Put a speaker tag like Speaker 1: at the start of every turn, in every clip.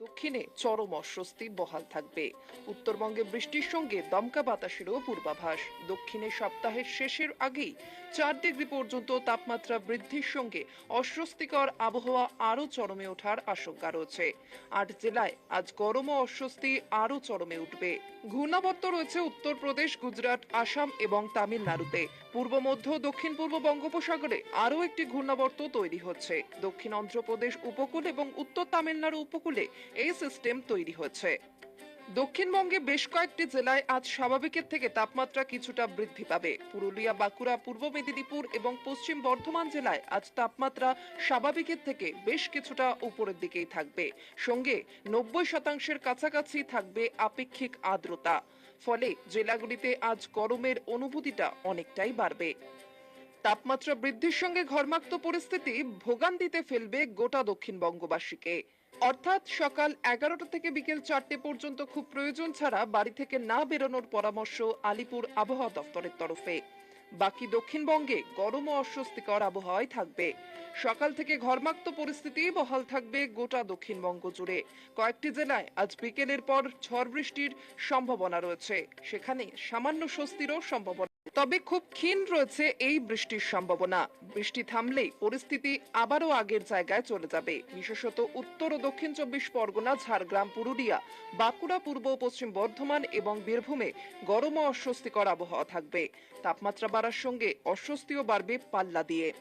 Speaker 1: দক্ষিণে চরম অস্বস্তি বহাল থাকবে। উত্তরবঙ্গে বৃষ্টির সঙ্গে দমকা বাতাসেরও পূর্বাভাস। দক্ষিণে সপ্তাহের শেষের আগেই চার ডিগ্রি পর্যন্ত তাপমাত্রা বৃদ্ধির সঙ্গে অস্বস্তিকর আবহাওয়া আরও চরমে ওঠার আশঙ্কা রয়েছে। আট জেলায় আজ গরম ও অস্বস্তি আরও চরমে উঠবে। ঘূর্ণাবর্ত রয়েছে উত্তরপ্রদেশ, গুজরাট, আসাম এবং তামিলনাড়ুতে। পূর্ব মধ্য দক্ষিণ পূর্ব বঙ্গোপসাগরে আরও একটি ঘূর্ণাবর্ত তৈরি হচ্ছে। দক্ষিণ অন্ধ্রপ্রদেশ উপকূল এবং উত্তর তামিলনাড়ু উপকূলে এই সিস্টেম তৈরি হচ্ছে। দক্ষিণবঙ্গে বেশ কয়েকটি জেলায় আজ স্বাভাবিকের থেকে তাপমাত্রা কিছুটা বৃদ্ধি পাবে। পুরুলিয়া, বাঁকুড়া, পূর্ব মেদিনীপুর এবং পশ্চিম বর্ধমান জেলায় আজ তাপমাত্রা স্বাভাবিকের থেকে বেশ কিছুটা উপরের দিকেই থাকবে। সঙ্গে নব্বই শতাংশের কাছাকাছি থাকবে আপেক্ষিক আর্দ্রতা। ফলে জেলাগুলিতে আজ গরমের অনুভূতিটা অনেকটাই বাড়বে। তাপমাত্রা বৃদ্ধির সঙ্গে ঘরমাক্ত পরিস্থিতি ভোগান্তিতে ফেলবে গোটা দক্ষিণবঙ্গবাসীকে। অর্থাৎ সকাল এগারোটা থেকে বিকেল চারটে পর্যন্ত খুব প্রয়োজন ছাড়া বাড়ি থেকে না বেরোনোর পরামর্শ আলিপুর আবহাওয়া দপ্তরের তরফে। বাকি দক্ষিণবঙ্গে গরম ও অস্বস্তিকর আবহাওয়াই থাকবে। সকাল থেকে ঘরমাক্ত পরিস্থিতি বহাল থাকবে গোটা দক্ষিণবঙ্গ জুড়ে। কয়েকটি জেলায় আজ বিকেলের পর ঝড় বৃষ্টির সম্ভাবনা রয়েছে। সেখানে সামান্য স্বস্তিরও সম্ভাবনা তবে খুব ক্ষীণ রয়েছে এই বৃষ্টির সম্ভাবনা। বৃষ্টি থামলেই পরিস্থিতি আবারও আগের জায়গায় চলে যাবে। বিশেষত উত্তর ও দক্ষিণ চব্বিশ পরগনা, ঝাড়গ্রাম, পুরুলিয়া, বাঁকুড়া, পূর্ব পশ্চিম বর্ধমান এবং বীরভূমে গরম ও অস্বস্তিকর আবহাওয়া থাকবে। তাপমাত্রা বাড়ার সঙ্গে অস্বস্তিও বাড়বে পাল্লা দিয়ে।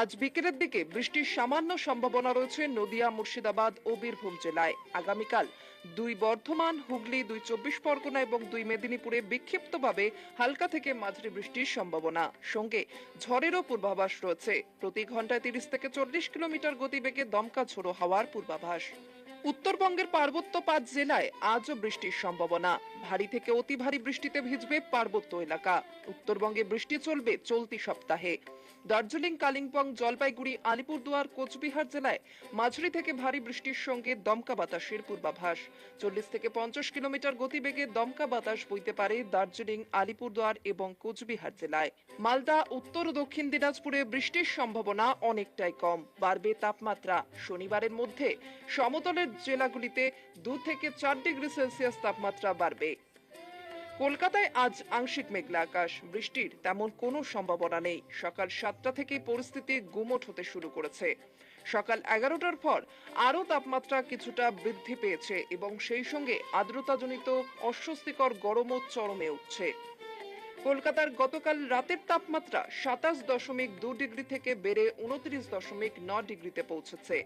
Speaker 1: আজ বিকেলের দিকে বৃষ্টির সামান্য সম্ভাবনা রয়েছে নদিয়া, মুর্শিদাবাদ ও বীরভূম জেলায়। আগামীকাল দুই বর্ধমান, হুগলি, দুই চব্বিশ পরগনা এবং দুই মেদিনীপুরে বিক্ষিপ্তভাবে হালকা থেকে মাঝারি বৃষ্টির সম্ভাবনা। সঙ্গে ঝড়েরও পূর্বাভাস রয়েছে। প্রতি ঘন্টায় তিরিশ থেকে চল্লিশ কিলোমিটার গতিবেগে দমকা ঝোড়ো হাওয়ার পূর্বাভাস। উত্তরবঙ্গের পার্বত্য পাঁচ জেলায় আজও বৃষ্টির সম্ভাবনা। ভারী থেকে অতি ভারী বৃষ্টিতে ভিজবে পার্বত্য এলাকা। উত্তরবঙ্গে বৃষ্টি চলবে চলতি সপ্তাহে। দার্জিলিং, কালিম্পং, জলপাইগুড়ি, আলিপুরদুয়ার, কোচবিহার জেলায় মাঝারি থেকে ভারী বৃষ্টির সঙ্গে দমকা বাতাসের পূর্বাভাস। চল্লিশ থেকে পঞ্চাশ কিলোমিটার গতিবেগে দমকা বাতাস বইতে পারে দার্জিলিং, আলিপুরদুয়ার এবং কোচবিহার জেলায়। মালদা, উত্তর ও দক্ষিণ দিনাজপুরে বৃষ্টির সম্ভাবনা অনেকটাই কম। বাড়বে তাপমাত্রা। শনিবারের মধ্যে সমতলের জেলাগুলিতে দু থেকে চার ডিগ্রি সেলসিয়াস তাপমাত্রা বাড়বে। কলকাতায় আজ আংশিক মেঘলা আকাশ। বৃষ্টির তেমন কোনো সম্ভাবনা নেই। সকাল সাতটা থেকে পরিস্থিতি গুমট হতে শুরু করেছে। সকাল এগারোটার পর আরও তাপমাত্রা কিছুটা বৃদ্ধি পেয়েছে এবং সেই সঙ্গে আর্দ্রতাজনিত অস্বস্তিকর গরমও চরমে উঠছে। কলকাতার গতকাল রাতের তাপমাত্রা সাতাশ দশমিক দু ডিগ্রি থেকে বেড়ে উনত্রিশ দশমিক ন ডিগ্রিতে পৌঁছেছে।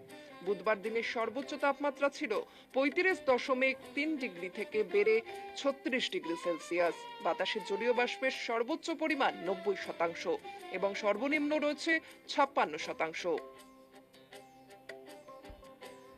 Speaker 1: বুধবার দিনের সর্বোচ্চ তাপমাত্রা ছিল পঁয়ত্রিশ দশমিক তিন ডিগ্রি থেকে বেড়ে ছত্রিশ ডিগ্রি সেলসিয়াস। বাতাসে জলীয় বাষ্পের সর্বোচ্চ পরিমাণ নব্বই শতাংশ এবং সর্বনিম্ন রয়েছে ছাপ্পান্ন শতাংশ।